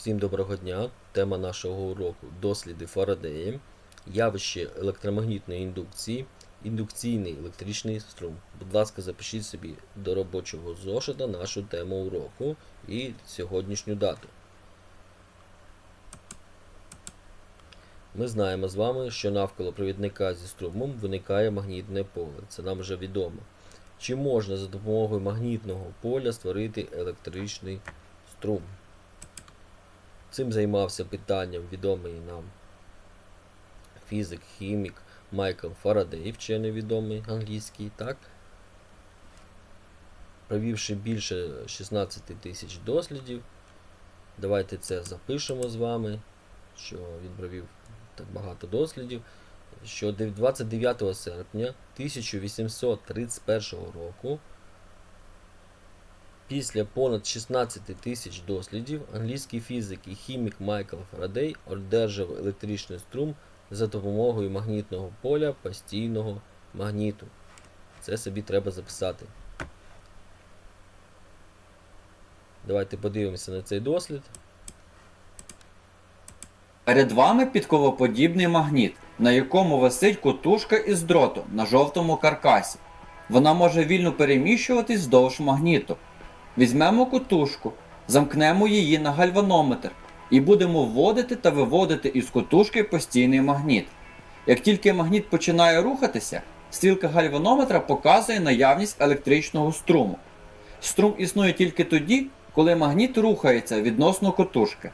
Всім доброго дня. Тема нашого уроку досліди Фарадея, явище електромагнітної індукції, індукційний електричний струм. Будь ласка, запишіть собі до робочого зошита нашу тему уроку і сьогоднішню дату. Ми знаємо з вами, що навколо провідника зі струмом виникає магнітне поле. Це нам вже відомо. Чи можна за допомогою магнітного поля створити електричний струм? Цим займався питанням відомий нам фізик, хімік Майкл Фарадей, вчений відомий англійський, так? Провівши більше 16 тисяч дослідів. Давайте це запишемо з вами, що він провів так багато дослідів. Що 29 серпня 1831 року Після понад 16 тисяч дослідів англійський фізик і хімік Майкл Фарадей одержав електричний струм за допомогою магнітного поля постійного магніту. Це собі треба записати. Давайте подивимося на цей дослід. Перед вами підковоподібний магніт, на якому висить котушка із дроту на жовтому каркасі. Вона може вільно переміщуватись вздовж магніту. Візьмемо котушку, замкнемо її на гальванометр і будемо вводити та виводити із котушки постійний магніт. Як тільки магніт починає рухатися, стрілка гальванометра показує наявність електричного струму. Струм існує тільки тоді, коли магніт рухається відносно котушки.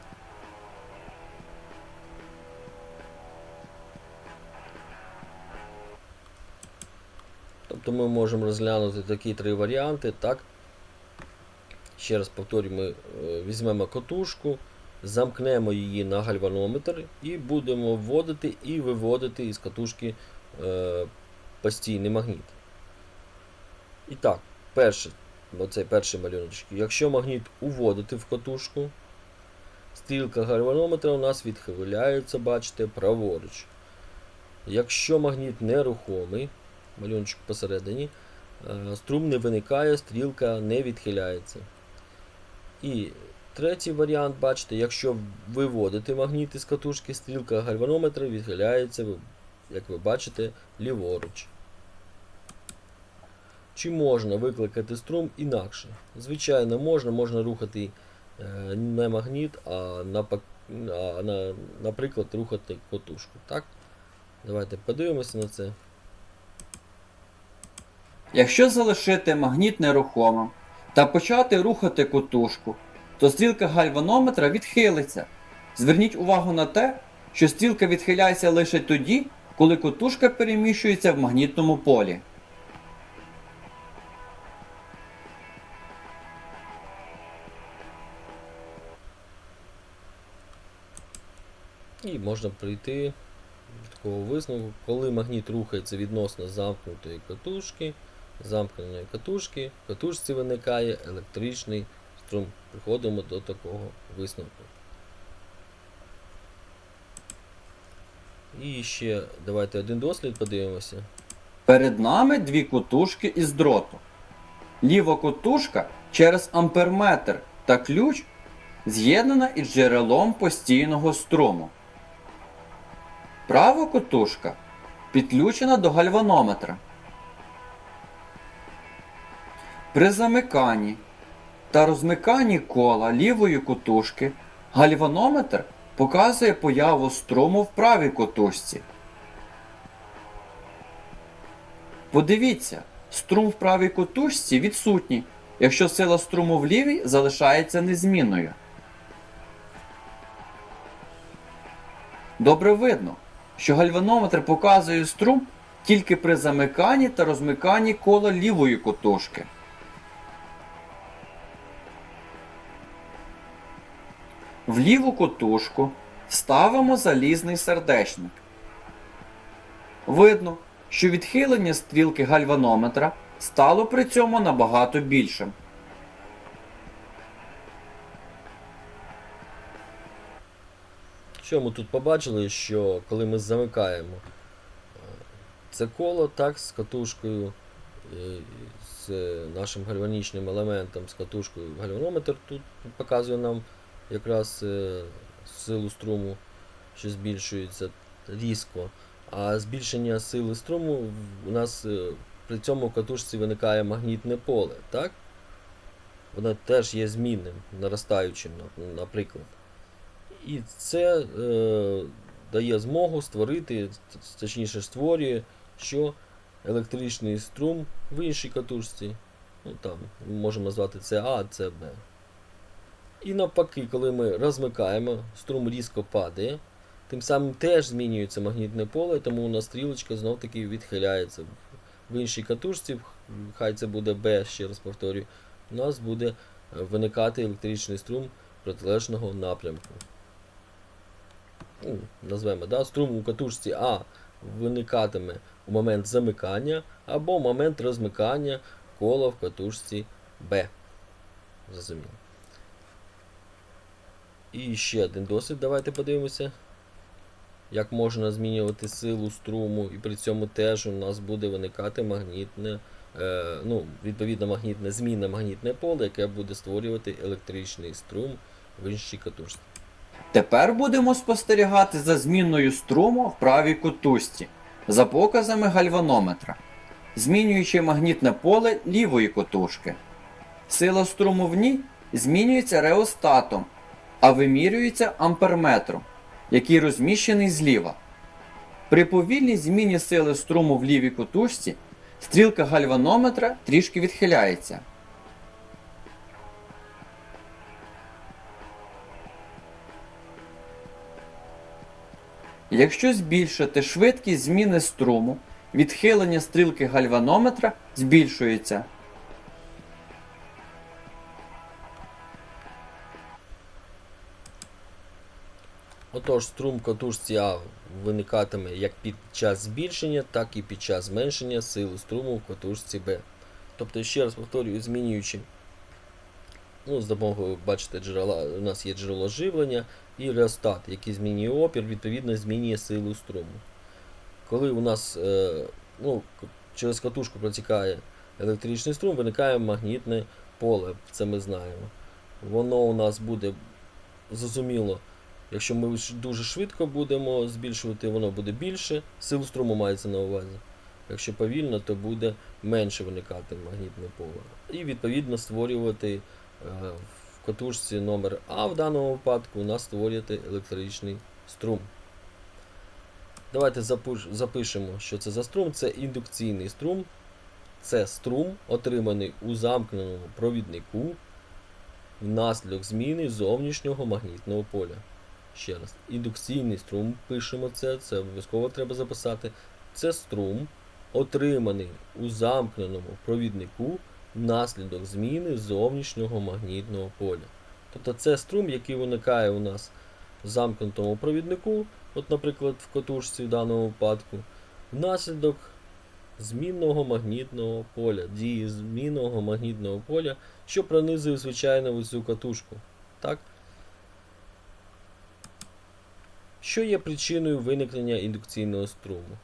Тобто ми можемо розглянути такі три варіанти. Так? Ще раз повторюю, ми е, візьмемо котушку, замкнемо її на гальванометр і будемо вводити і виводити із катушки е, постійний магніт. І так, перше, оцей перший малюночок. Якщо магніт уводити в катушку, стрілка гальванометра у нас відхиляється, бачите, праворуч. Якщо магніт нерухомий, малюночок посередині, е, струм не виникає, стрілка не відхиляється. І третій варіант, бачите, якщо виводити магніт із катушки, стрілка гальванометра відхиляється, як ви бачите, ліворуч. Чи можна викликати струм інакше? Звичайно, можна, можна рухати е, не магніт, а, наприклад, рухати котушку. Так? Давайте подивимося на це. Якщо залишити магніт нерухомим та почати рухати котушку, то стрілка гальванометра відхилиться. Зверніть увагу на те, що стрілка відхиляється лише тоді, коли котушка переміщується в магнітному полі. І можна прийти до такого висновку, коли магніт рухається відносно замкнутої катушки, замкненої катушки, в катушці виникає електричний струм. Приходимо до такого висновку. І ще давайте один дослід подивимося. Перед нами дві котушки із дроту. Ліва котушка через амперметр та ключ з'єднана із джерелом постійного струму. Права котушка підключена до гальванометра. При замиканні та розмиканні кола лівої котушки гальванометр показує появу струму в правій котушці. Подивіться, струм в правій котушці відсутній, якщо сила струму в лівій залишається незмінною. Добре видно, що гальванометр показує струм тільки при замиканні та розмиканні кола лівої котушки. В ліву котушку ставимо залізний сердечник. Видно, що відхилення стрілки гальванометра стало при цьому набагато більшим. Що ми тут побачили, що коли ми замикаємо е, це коло так, з катушкою, е, з нашим гальванічним елементом, з катушкою гальванометр тут показує нам якраз е, силу струму, що збільшується різко. А збільшення сили струму у нас е, при цьому в катушці виникає магнітне поле, так? Воно теж є змінним, наростаючим, наприклад. І це е, дає змогу створити, точніше створює, що електричний струм в іншій катушці. Ну там можемо назвати це А, це Б. І навпаки, коли ми розмикаємо, струм різко падає, тим самим теж змінюється магнітне поле, тому у нас стрілочка знов таки відхиляється. В іншій катушці, хай це буде Б, ще раз повторюю, у нас буде е, виникати електричний струм протилежного напрямку. Ну, назвемо, да? струм у катушці А виникатиме у момент замикання або момент розмикання кола в катушці Б. Зрозуміло. І ще один досвід. Давайте подивимося. Як можна змінювати силу струму, і при цьому теж у нас буде виникати магнітне, е, ну, відповідно магнітне змінне магнітне поле, яке буде створювати електричний струм в іншій катушці. Тепер будемо спостерігати за зміною струму в правій котушці за показами гальванометра, змінюючи магнітне поле лівої котушки. Сила струму в ній змінюється реостатом, а вимірюється амперметром, який розміщений зліва. При повільній зміні сили струму в лівій котушці стрілка гальванометра трішки відхиляється. Якщо збільшити швидкість зміни струму, відхилення стрілки гальванометра збільшується. Отож, струм катушці А виникатиме як під час збільшення, так і під час зменшення сили струму в катушці Б. Тобто, ще раз повторюю, змінюючи, ну, з допомогою, бачите, джерела, у нас є джерело живлення і реостат, який змінює опір, відповідно змінює силу струму. Коли у нас е, ну, через катушку протікає електричний струм, виникає магнітне поле, це ми знаємо. Воно у нас буде зрозуміло. Якщо ми дуже швидко будемо збільшувати, воно буде більше. Сил струму мається на увазі. Якщо повільно, то буде менше виникати магнітне поле. І відповідно створювати е, в катушці номер А в даному випадку у нас створювати електричний струм. Давайте запишемо, що це за струм. Це індукційний струм. Це струм, отриманий у замкненому провіднику внаслідок зміни зовнішнього магнітного поля. Ще раз, індукційний струм пишемо це, це обов'язково треба записати. Це струм, отриманий у замкненому провіднику внаслідок зміни зовнішнього магнітного поля. Тобто це струм, який виникає у нас в замкнутому провіднику, от, наприклад, в катушці в даному випадку, внаслідок змінного магнітного поля, дії змінного магнітного поля, що пронизує звичайно цю катушку. Так? Що є причиною виникнення індукційного струму?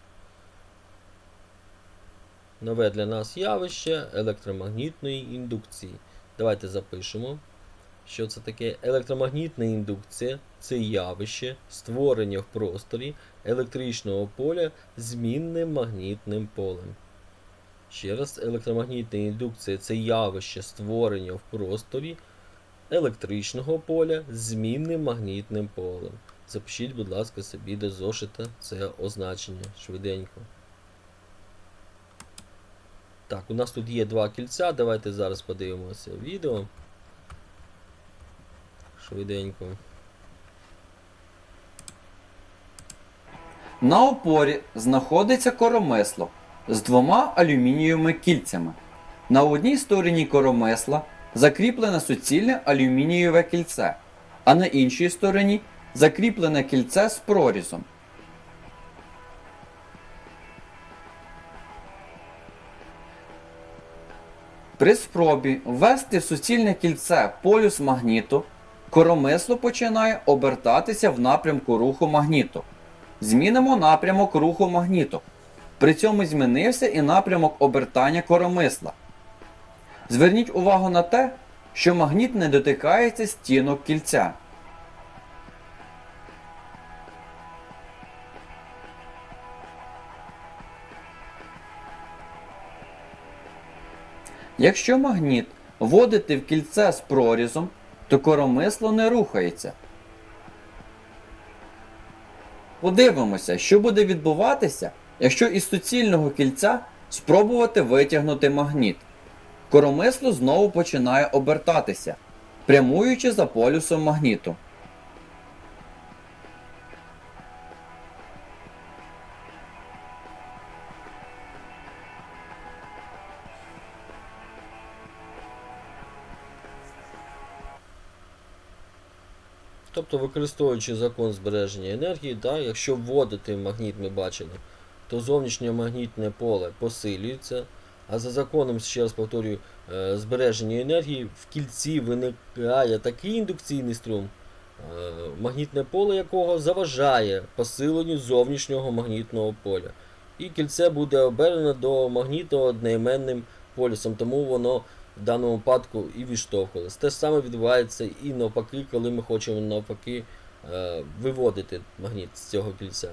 Нове для нас явище електромагнітної індукції. Давайте запишемо, що це таке. Електромагнітна індукція це явище створення в просторі електричного поля змінним магнітним полем. Ще раз, електромагнітна індукція це явище створення в просторі електричного поля змінним магнітним полем. Запишіть, будь ласка, собі до зошита це означення швиденько. Так, у нас тут є два кільця. Давайте зараз подивимося відео. Швиденько. На опорі знаходиться коромисло з двома алюмінієвими кільцями. На одній стороні коромисла закріплене суцільне алюмінієве кільце, а на іншій стороні закріплене кільце з прорізом. При спробі ввести в суцільне кільце полюс магніту, коромисло починає обертатися в напрямку руху магніту. Змінимо напрямок руху магніту. При цьому змінився і напрямок обертання коромисла. Зверніть увагу на те, що магніт не дотикається стінок кільця. Якщо магніт вводити в кільце з прорізом, то коромисло не рухається. Подивимося, що буде відбуватися, якщо із суцільного кільця спробувати витягнути магніт. Коромисло знову починає обертатися, прямуючи за полюсом магніту. Тобто, використовуючи закон збереження енергії, да, якщо вводити магніт, ми бачили, то зовнішнє магнітне поле посилюється, а за законом, ще раз повторюю, е, збереження енергії в кільці виникає такий індукційний струм, е, магнітне поле якого заважає посиленню зовнішнього магнітного поля. І кільце буде обернено до магнітного одноіменним полюсом, тому воно в даному випадку і відштовхувалось. Те ж саме відбувається і навпаки, коли ми хочемо навпаки е, виводити магніт з цього кільця.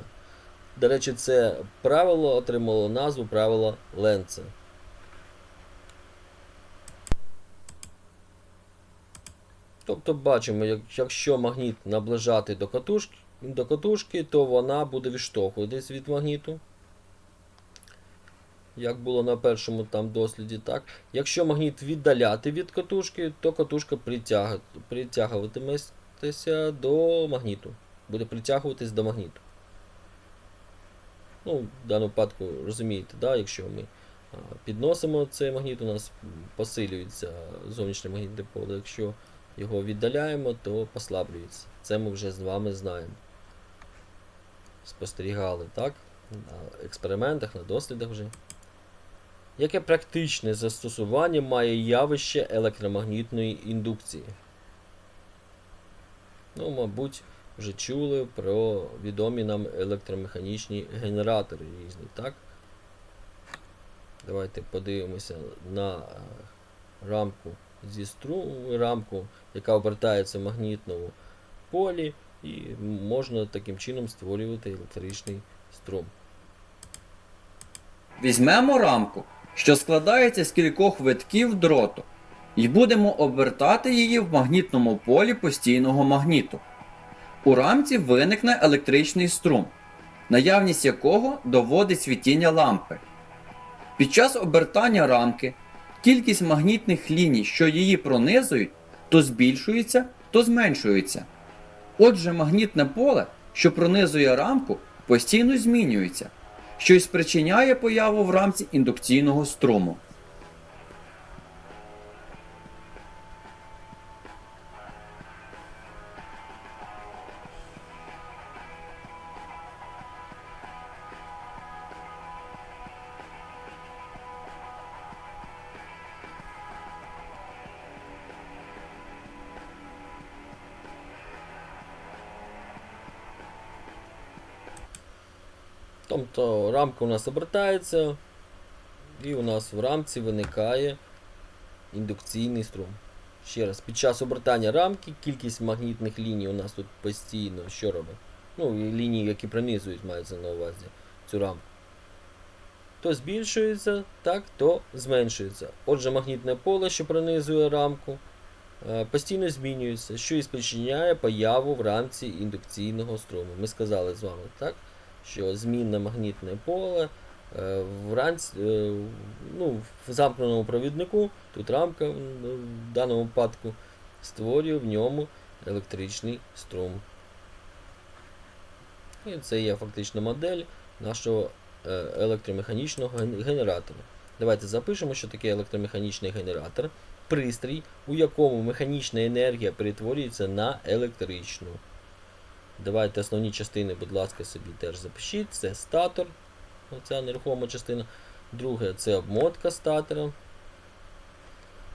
До речі, це правило отримало назву правила Ленца. Тобто бачимо, якщо магніт наближати до катушки, до катушки, то вона буде відштовхуватись від магніту. Як було на першому там досліді, так. Якщо магніт віддаляти від катушки, то катушка притягуватиметься до магніту. Буде притягуватись до магніту. Ну, в даному випадку розумієте, да, якщо ми підносимо цей магніт, у нас посилюється зовнішнє магнітне поле. Якщо його віддаляємо, то послаблюється. Це ми вже з вами знаємо. Спостерігали, так? На експериментах, на дослідах вже. Яке практичне застосування має явище електромагнітної індукції? Ну, мабуть, вже чули про відомі нам електромеханічні генератори різні, так? Давайте подивимося на е, рамку зі струм, рамку, яка обертається в магнітному полі, і можна таким чином створювати електричний струм. Візьмемо рамку, що складається з кількох витків дроту, і будемо обертати її в магнітному полі постійного магніту. У рамці виникне електричний струм, наявність якого доводить світіння лампи. Під час обертання рамки кількість магнітних ліній, що її пронизують, то збільшується, то зменшується. Отже, магнітне поле, що пронизує рамку, постійно змінюється що й спричиняє появу в рамці індукційного струму. Тобто рамка у нас обертається, і у нас в рамці виникає індукційний струм. Ще раз, під час обертання рамки кількість магнітних ліній у нас тут постійно що робить? Ну, лінії, які пронизують, мається на увазі цю рамку. То збільшується, так, то зменшується. Отже, магнітне поле, що пронизує рамку, е, постійно змінюється, що і спричиняє появу в рамці індукційного струму. Ми сказали з вами, так? Що змінне магнітне поле е, вранці, е, ну, в замкненому провіднику, тут рамка в в даному випадку створює в ньому електричний струм. І це є фактично модель нашого е, електромеханічного ген- генератора. Давайте запишемо, що таке електромеханічний генератор. Пристрій, у якому механічна енергія перетворюється на електричну. Давайте основні частини, будь ласка, собі теж запишіть. Це статор, оця нерухома частина. Друге це обмотка статора.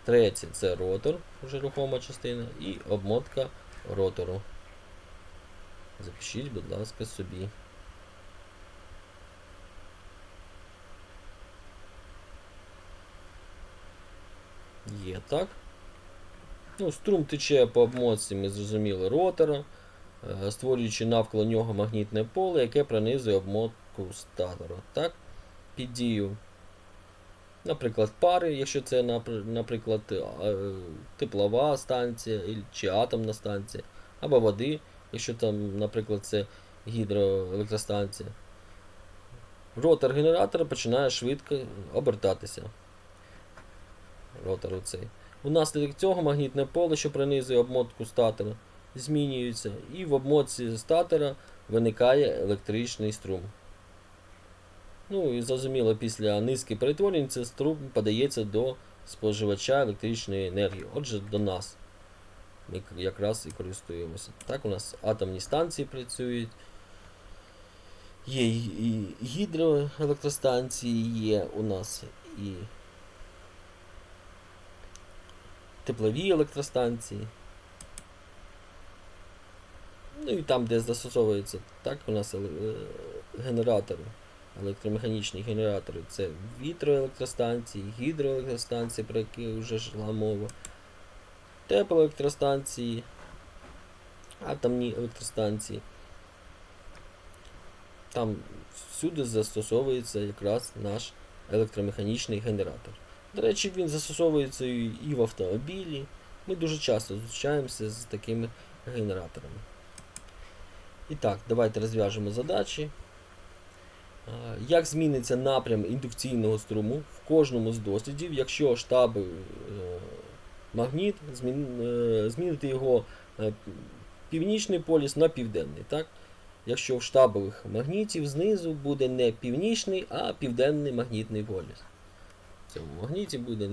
Третє це ротор, вже рухома частина. І обмотка ротору. Запишіть, будь ласка, собі. Є так. Ну, струм тече по обмотці, ми зрозуміли, ротора, створюючи навколо нього магнітне поле, яке пронизує обмотку статора. Так? Під дію Наприклад, пари, якщо це, наприклад, е, теплова станція чи атомна станція, або води, якщо там, наприклад, це гідроелектростанція. Ротор генератора починає швидко обертатися. Ротор оцей. Унаслідок цього магнітне поле, що пронизує обмотку статора, змінюється, і в обмотці статора виникає електричний струм. Ну і зрозуміло, після низки перетворень цей струм подається до споживача електричної енергії, отже, до нас. Ми якраз і користуємося. Так, у нас атомні станції працюють. Є і гідроелектростанції, є у нас і теплові електростанції. Ну і там, де застосовується, так, у нас е, генератори, електромеханічні генератори. Це вітроелектростанції, гідроелектростанції, про які вже йшла мова, теплоелектростанції, атомні електростанції. Там всюди застосовується якраз наш електромеханічний генератор. До речі, він застосовується і в автомобілі. Ми дуже часто зустрічаємося з такими генераторами. І так, давайте розв'яжемо задачі. Як зміниться напрям індукційного струму в кожному з дослідів, якщо штаб е, магніт е, змінити його е, північний полюс на південний. Так? Якщо в штабових магнітів знизу буде не північний, а південний магнітний полюс. В магніті буде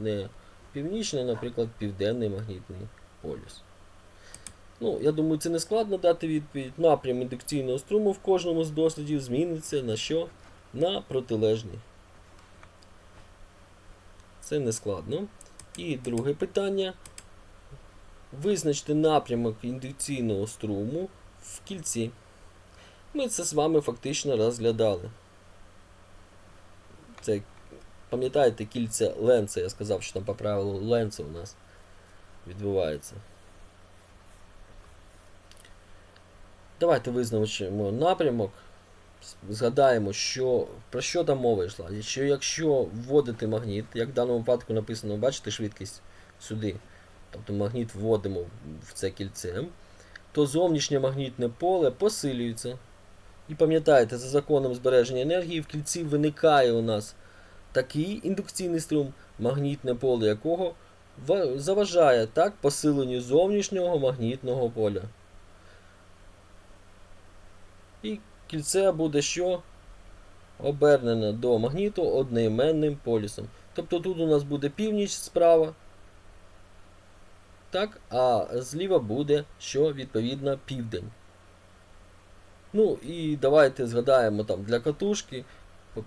не північний, а, наприклад, південний магнітний полюс. Ну, я думаю, це не складно дати відповідь. Напрям індукційного струму в кожному з дослідів зміниться на що? На протилежний. Це не складно. І друге питання. Визначте напрямок індукційного струму в кільці. Ми це з вами фактично розглядали. Це, пам'ятаєте, кільце Ленца, я сказав, що там по правилу Ленца у нас відбувається. Давайте визначимо напрямок. Згадаємо, що, про що там мова йшла. Що якщо вводити магніт, як в даному випадку написано, бачите швидкість сюди, тобто магніт вводимо в це кільце, то зовнішнє магнітне поле посилюється. І пам'ятаєте, за законом збереження енергії в кільці виникає у нас такий індукційний струм, магнітне поле якого заважає так посиленню зовнішнього магнітного поля. І кільце буде що? Обернене до магніту одноіменним полюсом. Тобто тут у нас буде північ справа. Так, а зліва буде що відповідно південь. Ну і давайте згадаємо там для катушки.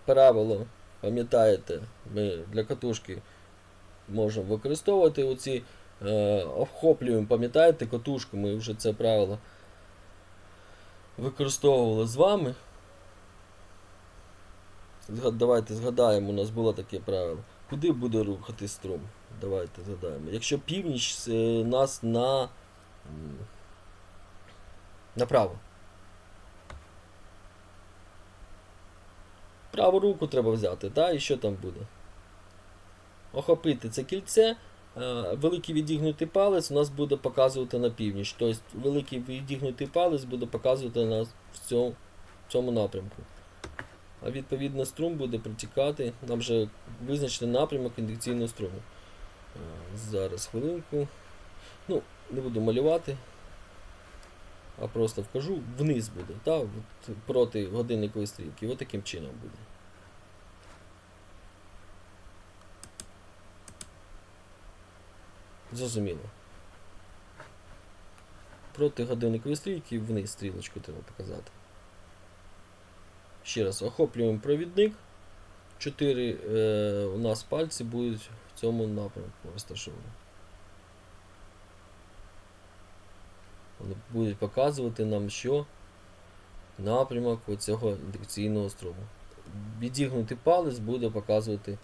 Правило, пам'ятаєте, ми для катушки можемо використовувати оці е, охоплюємо, пам'ятаєте, катушку, ми вже це правило використовували з вами. Давайте згадаємо, у нас було таке правило. Куди буде рухати струм? Давайте згадаємо. Якщо північ е, нас на. направо. Праву руку треба взяти, так? І що там буде? Охопити це кільце. Е, Великий відігнутий палець у нас буде показувати на північ. Тобто великий відігнутий палець буде показувати нас в цьому, в цьому напрямку. А відповідно струм буде протікати. Нам вже визначений напрямок індукційного струму. Е, Зараз хвилинку. Ну, не буду малювати. А просто вкажу, вниз буде? От проти годинникової стрілки. Ось таким чином буде. Зрозуміло. Проти годинникової стрілки вниз стрілочку треба показати. Ще раз охоплюємо провідник. Чотири е, у нас пальці будуть в цьому напрямку розташовані. Вони будуть показувати нам, що напрямок цього індукційного струму. Відігнутий палець буде показувати е,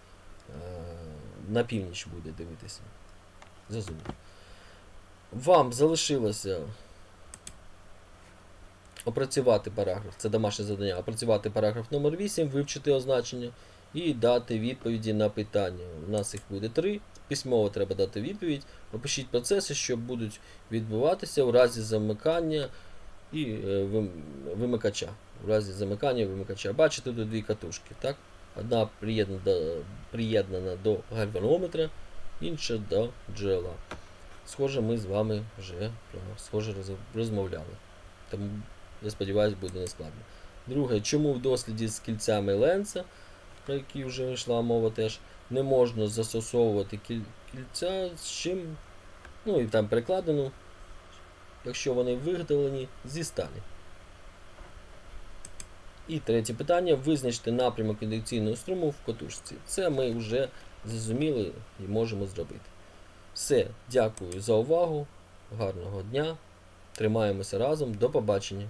на північ буде дивитися. Зрозуміло. Вам залишилося опрацювати параграф, це домашнє завдання, опрацювати параграф номер 8, вивчити означення і дати відповіді на питання. У нас їх буде три. Письмово треба дати відповідь. Опишіть процеси, що будуть відбуватися у разі замикання і е, вимикача. У разі замикання вимикача. Бачите тут дві катушки, так? Одна приєднана до, приєднана до гальванометра, інша до джерела. Схоже, ми з вами вже про схоже розмовляли. Тому я сподіваюся, буде нескладно. Друге, чому в досліді з кільцями Ленца, про які вже йшла мова теж, не можна застосовувати кільця з чим, ну і там перекладено, якщо вони виготовлені зі сталі. І третє питання. Визначте напрямок індукційного струму в котушці. Це ми вже зрозуміли і можемо зробити. Все, дякую за увагу. Гарного дня. Тримаємося разом. До побачення.